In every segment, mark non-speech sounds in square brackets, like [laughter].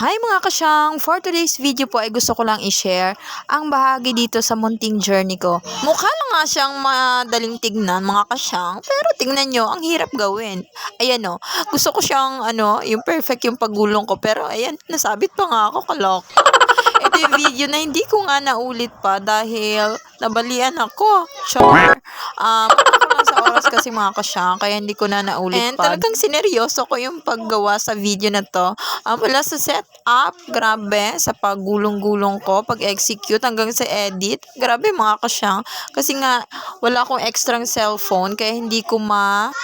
Hi mga kasyang! For today's video po ay gusto ko lang i-share ang bahagi dito sa munting journey ko. Mukha lang nga siyang madaling tignan mga kasyang, pero tingnan nyo, ang hirap gawin. Ayan o, gusto ko siyang ano, yung perfect yung paggulong ko, pero ayan, nasabit pa nga ako kalok. [laughs] Ito yung video na hindi ko nga naulit pa dahil nabalian ako. Char. Um, ako lang sa oras kasi mga kasyang, kaya hindi ko na naulit And pa. talagang sineryoso ko yung paggawa sa video na to. Um, mula sa setup, grabe, sa paggulong-gulong ko, pag-execute hanggang sa edit, grabe mga kasyang. Kasi nga, wala akong extrang cellphone, kaya hindi ko ma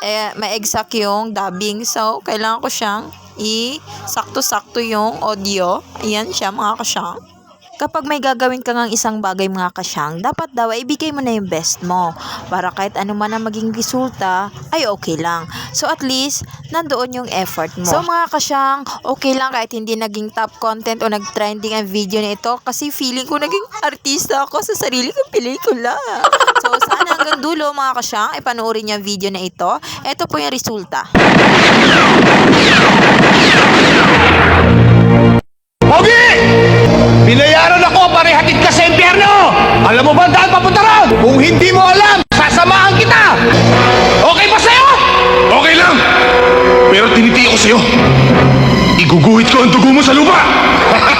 eh, ma-exact yung dubbing. So, kailangan ko siyang i-sakto-sakto yung audio. Ayan siya mga kasyang. Kapag may gagawin ka ngang isang bagay mga kasyang, dapat daw ay ibigay mo na yung best mo. Para kahit ano man ang maging resulta, ay okay lang. So at least, nandoon yung effort mo. So mga kasyang, okay lang kahit hindi naging top content o nag-trending ang video na ito kasi feeling ko naging artista ako sa sarili kong pelikula. So sana hanggang dulo mga kasyang, ay panoorin niyo ang video na ito. Ito po yung resulta. Binayaran ako para hatid ka sa impyerno! Alam mo ba ang daan papunta ron? Kung hindi mo alam, sasamahan kita! Okay ba sa'yo? Okay lang! Pero tinitiyo ko sa'yo. Iguguhit ko ang dugo mo sa lupa! [laughs]